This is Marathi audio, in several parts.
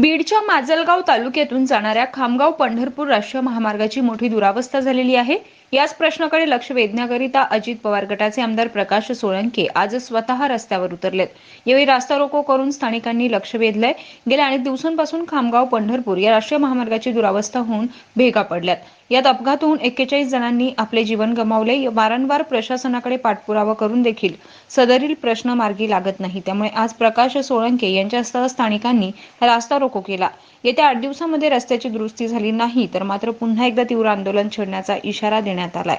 बीडच्या माजलगाव तालुक्यातून जाणाऱ्या खामगाव पंढरपूर राष्ट्रीय महामार्गाची मोठी दुरावस्था झालेली आहे. याच प्रश्नाकडे लक्ष वेधण्याकरिता अजित पवार गटाचे आमदार प्रकाश सोळंके आज स्वतः रस्त्यावर उतरलेत. यावेळी रास्ता रोको करून स्थानिकांनी लक्ष वेधलंय. गेल्या अनेक दिवसांपासून खामगाव पंढरपूर या राष्ट्रीय महामार्गाची दुरावस्था होऊन भेगा पडल्यात. यात अपघात होऊन एक्केचाळीस जणांनी आपले जीवन गमावले. वारंवार प्रशासनाकडे पाठपुरावा करून देखील सदरील प्रश्न मार्गी लागत नाही. त्यामुळे आज प्रकाश सोळंके यांच्यासह स्थानिकांनी रास्ता रोको केला. येत्या आठ दिवसामध्ये रस्त्याची दुरुस्ती झाली नाही तर मात्र पुन्हा एकदा तीव्र आंदोलन छेडण्याचा इशारा देण्यात आलाय.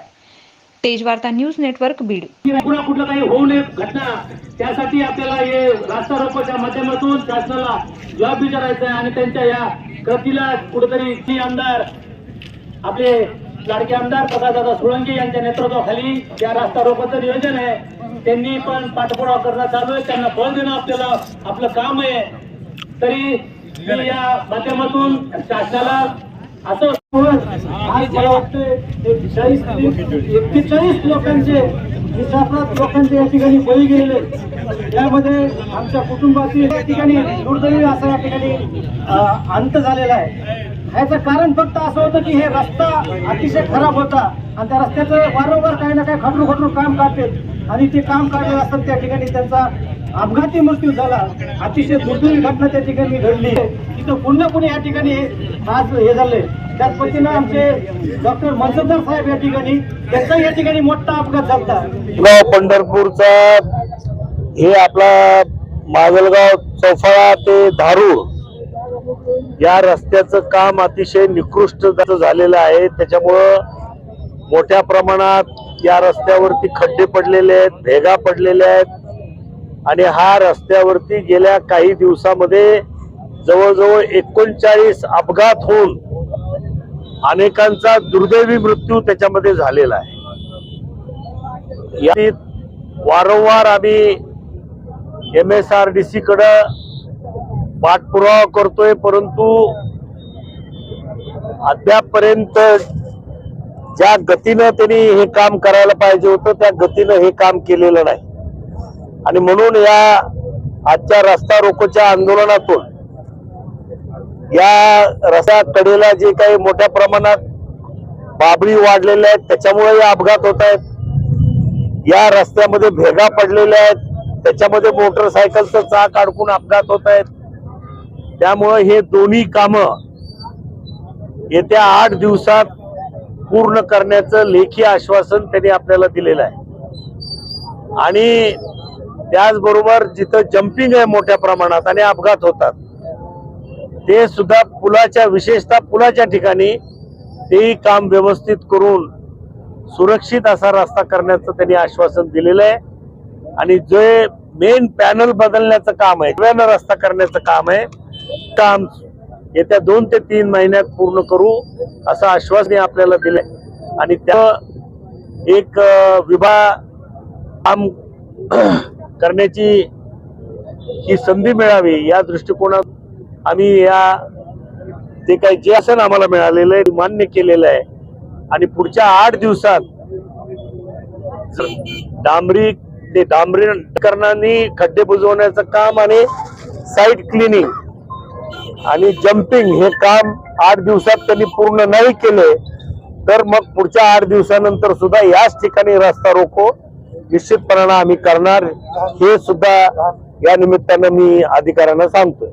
तेज वार्ता न्यूज नेटवर्क बीड. पुन्हा कुठलं काही होऊ नये घटना. त्यासाठी आपल्याला हे रास्ता रोकोच्या माध्यमातून शासनाला जबाब विचारायचा आहे आणि त्यांच्या या कृतीला कुठेतरी आमदार आपले लाडके आमदार प्रकाशदादा सोळंकी यांच्या नेतृत्वाखाली या रास्ता रोपाचं नियोजन आहे त्यांनी पण पाठपुरावा करणं चालू आहे. त्यांना फळ देणं आपल्याला आपलं काम आहे. तरी मी या माध्यमातून शासनाला असं आज मला वाटतं एक्केचाळीस लोकांचे निशापात लोकांचे या ठिकाणी बळी गेलेले यामध्ये आमच्या कुटुंबातील या ठिकाणी दुर्दैवी असा या ठिकाणी अंत झालेला आहे. याचं कारण फक्त असं होतं की हे रस्ता अतिशय खराब होता आणि त्या रस्त्याचं वारंवार काही ना काही खटरू खटरू काम करते आणि ते काम काढले असतात त्या ठिकाणी त्यांचा अपघाती मृत्यू झाला. अतिशय दुर्दैवी घटना त्या ठिकाणी घडली. तिथं पुन्हा पुणे या ठिकाणी आज हे झाले त्याच पद्धतीनं आमचे डॉक्टर मनसबदार साहेब या ठिकाणी त्यांचा या ठिकाणी मोठा अपघात झाला. पंढरपूरचा हे आपला माजलगाव चौफळा ते धारूर या रस्त्याचं काम अतिशय निकृष्ट झालेलं आहे त्याच्यामुळं मोठ्या प्रमाणात या रस्त्यावरती खड्डे पडलेले आहेत भेगा पडलेल्या आहेत. आणि हा रस्त्यावरती गेल्या काही दिवसामध्ये जवळजवळ एकोणचाळीस अपघात होऊन अनेकांचा दुर्दैवी मृत्यू त्याच्यामध्ये झालेला आहे. यात वारंवार आम्ही M S R D C कडं पाठपुरावा करतोय परंतु अद्यापर्यंत ज्या गतीनं त्यांनी हे काम करायला पाहिजे होतं त्या गतीनं हे काम केलेलं नाही. आणि म्हणून या आजच्या रस्ता रोकोच्या आंदोलनातून या रस्त्या कडेला जे काही मोठ्या प्रमाणात बाबळी वाढलेल्या आहेत त्याच्यामुळे हे अपघात होत आहेत. या रस्त्यामध्ये भेगा पडलेल्या आहेत त्याच्यामध्ये मोटरसायकलचं चाक अडकून अपघात होत आहेत. त्यामुळे हे दोन्ही कामं येत्या आठ दिवसात पूर्ण करण्याचं लेखी आश्वासन त्यांनी आपल्याला दिलेलं आहे. आणि त्याचबरोबर जिथं जम्पिंग आहे मोठ्या प्रमाणात आणि अपघात होतात ते सुद्धा पुलाच्या विशेषतः पुलाच्या ठिकाणी तेही काम व्यवस्थित करून सुरक्षित असा रस्ता करण्याचं त्यांनी आश्वासन दिलेलं आहे. आणि जे मेन पॅनल बदलण्याचं काम आहे नव्यानं रस्ता करण्याचं काम आहे काम येत्या दोन ते तीन महिन्यात पूर्ण करू असं आश्वासन आपल्याला दिलंय. आणि त्या एक विभाग काम करण्याची ही संधी मिळावी या दृष्टिकोनात आम्ही या ते काही जे असं आम्हाला मिळालेलं आहे मान्य केलेलं आहे. आणि पुढच्या आठ दिवसात डांबरी ते डांबरीकरणाने खड्डे बुजवण्याचं काम आणि साईड क्लिनिंग आणि जम्पिंग हे काम आठ दिवसात त्यांनी पूर्ण नाही केले तर मग पुढच्या आठ दिवसानंतर सुद्धा याच ठिकाणी रस्ता रोको. निश्चितपणानं आम्ही करणार. हे सुद्धा या निमित्तानं मी अधिकाऱ्यांना सांगतोय.